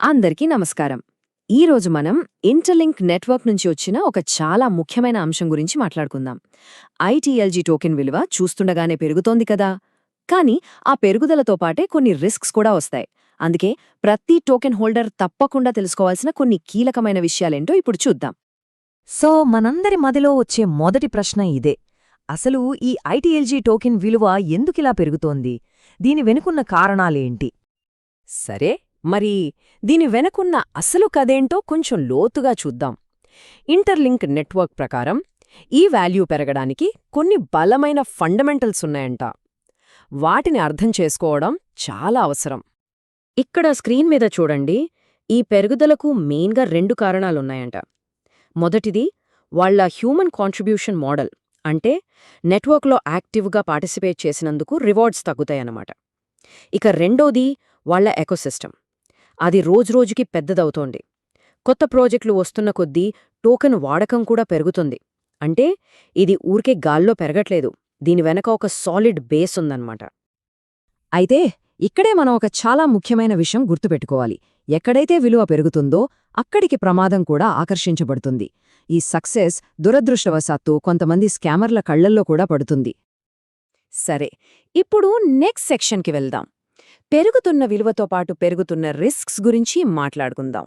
అందరికీ నమస్కారం. ఈరోజు మనం ఇంటర్లింక్ నెట్వర్క్ నుంచి వచ్చిన ఒక చాలా ముఖ్యమైన అంశం గురించి మాట్లాడుకుందాం. ఐటీఎల్జీ టోకెన్ విలువ చూస్తుండగానే పెరుగుతోంది కదా? కానీ ఆ పెరుగుదలతో పాటే కొన్ని రిస్క్స్ కూడా వస్తాయి. అందుకే ప్రతి టోకెన్ హోల్డర్ తప్పకుండా తెలుసుకోవాల్సిన కొన్ని కీలకమైన విషయాలేంటో ఇప్పుడు చూద్దాం. సో మనందరి మదిలో వచ్చే మొదటి ప్రశ్న ఇదే. అసలు ఈ ఐటీఎల్జీ టోకెన్ విలువ ఎందుకిలా పెరుగుతోంది? దీని వెనుకున్న కారణాలేంటి? సరే మరి దీని వెనకున్న అసలు కదేంటో కొంచెం లోతుగా చూద్దాం. ఇంటర్లింక్ నెట్వర్క్ ప్రకారం ఈ వాల్యూ పెరగడానికి కొన్ని బలమైన ఫండమెంటల్స్ ఉన్నాయంట. వాటిని అర్థం చేసుకోవడం చాలా అవసరం. ఇక్కడ స్క్రీన్ మీద చూడండి ఈ పెరుగుదలకు మెయిన్గా రెండు కారణాలున్నాయంట మొదటిది వాళ్ళ హ్యూమన్ కాంట్రిబ్యూషన్ మోడల్ అంటే నెట్వర్క్లో యాక్టివ్గా పార్టిసిపేట్ చేసినందుకు రివార్డ్స్ తగ్గుతాయన్నమాట. ఇక రెండోది వాళ్ళ ఎకోసిస్టమ్. అది రోజురోజుకి పెద్దదవుతోంది. కొత్త ప్రాజెక్టులు వస్తున్న కొద్దీ టోకెన్ వాడకం కూడా పెరుగుతుంది. అంటే ఇది ఊరికే గాల్లో పెరగట్లేదు. దీని వెనక ఒక సాలిడ్ బేస్ ఉందన్నమాట. అయితే ఇక్కడే మనం ఒక చాలా ముఖ్యమైన విషయం గుర్తుపెట్టుకోవాలి. ఎక్కడైతే విలువ పెరుగుతుందో అక్కడికి ప్రమాదం కూడా ఆకర్షించబడుతుంది. ఈ సక్సెస్ దురదృష్టవశాత్తు కొంతమంది స్కామర్ల కళ్ళల్లో కూడా పడుతుంది. సరే ఇప్పుడు నెక్స్ట్ సెక్షన్కి వెళ్దాం. పెరుగుతున్న విలువతో పాటు పెరుగుతున్న రిస్క్స్ గురించి మాట్లాడుకుందాం.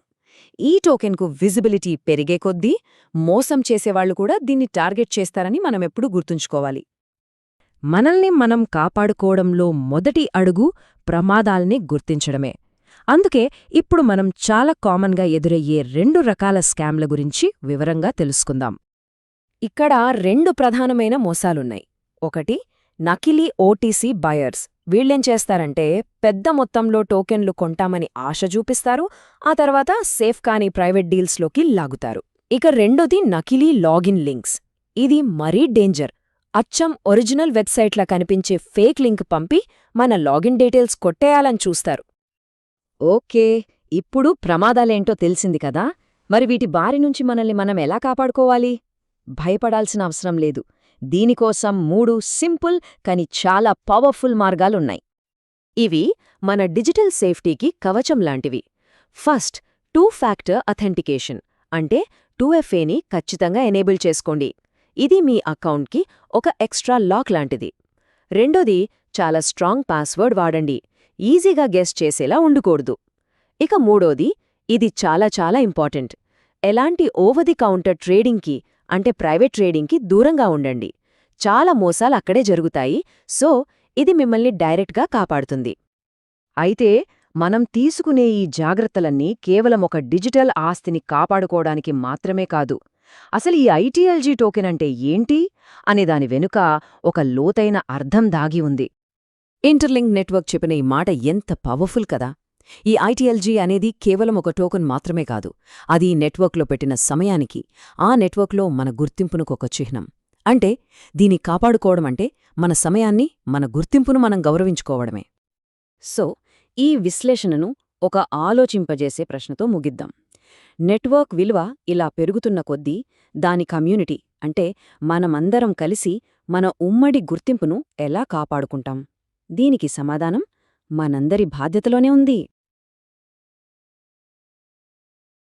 ఈ టోకెన్కు విజిబిలిటీ పెరిగే కొద్దీ మోసం చేసేవాళ్ళు కూడా దీన్ని టార్గెట్ చేస్తారని మనమెప్పుడూ గుర్తుంచుకోవాలి. మనల్ని మనం కాపాడుకోవడంలో మొదటి అడుగు ప్రమాదాల్ని గుర్తించడమే. అందుకే ఇప్పుడు మనం చాలా కామన్గా ఎదురయ్యే రెండు రకాల స్కామ్ల గురించి వివరంగా తెలుసుకుందాం. ఇక్కడ రెండు ప్రధానమైన మోసాలున్నాయి. ఒకటి నకిలీ ఓటీసీ బయర్స్. వీళ్ళేం చేస్తారంటే పెద్ద మొత్తంలో టోకెన్లు కొంటామని ఆశ చూపిస్తారు ఆ తర్వాత సేఫ్ కాని ప్రైవేట్ డీల్స్లోకి లాగుతారు. ఇక రెండోది నకిలీ లాగిన్ లింక్స్. ఇది మరీ డేంజర్. అచ్చం ఒరిజినల్ వెబ్సైట్లా కనిపించే ఫేక్ లింక్ పంపి మన లాగిన్ డీటెయిల్స్ కొట్టేయాలని చూస్తారు. ఓకే ఇప్పుడు ప్రమాదాలేంటో తెలిసింది కదా? మరి వీటి బారి నుంచి మనల్ని మనం ఎలా కాపాడుకోవాలి? భయపడాల్సిన అవసరం లేదు. దీనికోసం మూడు సింపుల్ కాని చాలా పవర్ఫుల్ మార్గాలున్నాయి. ఇవి మన డిజిటల్ సేఫ్టీకి కవచం లాంటివి. ఫస్ట్ టూ ఫ్యాక్టర్ అథెంటికేషన్ అంటే టూఎఫ్ఏని ఖచ్చితంగా ఎనేబుల్ చేసుకోండి. ఇది మీ అకౌంట్కి ఒక ఎక్స్ట్రా లాక్ లాంటిది. రెండోది చాలా స్ట్రాంగ్ పాస్వర్డ్ వాడండి. ఈజీగా గెస్ చేసేలా ఉండకూడదు. ఇక మూడోది ఇది చాలా చాలా ఇంపార్టెంట్. ఎలాంటి ఓవర్ ది కౌంటర్ ట్రేడింగ్కి అంటే ప్రైవేట్ ట్రేడింగ్కి దూరంగా ఉండండి. చాలా మోసాలు అక్కడే జరుగుతాయి. సో ఇది మిమ్మల్ని డైరెక్ట్గా కాపాడుతుంది. అయితే మనం తీసుకునే ఈ జాగ్రత్తలన్నీ కేవలం ఒక డిజిటల్ ఆస్తిని కాపాడుకోవడానికి మాత్రమే కాదు. అసలు ఈ ఐటీఎల్జీ టోకెన్ అంటే ఏంటి? అనే దాని వెనుక ఒక లోతైన అర్థం దాగి ఉంది. ఇంటర్లింక్ నెట్వర్క్ చెప్పిన ఈ మాట ఎంత పవర్ఫుల్ కదా! ఈ ఐటీఎల్జీ అనేది కేవలం ఒక టోకన్ మాత్రమే కాదు అది నెట్వర్క్లో పెట్టిన సమయానికి ఆ నెట్వర్క్లో మన గుర్తింపునకొక చిహ్నం. అంటే దీన్ని కాపాడుకోవడమంటే మన సమయాన్ని మన గుర్తింపును మనం గౌరవించుకోవడమే. సో ఈ విశ్లేషణను ఒక ఆలోచింపజేసే ప్రశ్నతో ముగిద్దాం. నెట్వర్క్ విలువ ఇలా పెరుగుతున్న కొద్దీ దాని కమ్యూనిటీ అంటే మనమందరం కలిసి మన ఉమ్మడి గుర్తింపును ఎలా కాపాడుకుంటాం? దీనికి సమాధానం మనందరి బాధ్యతలోనే ఉంది.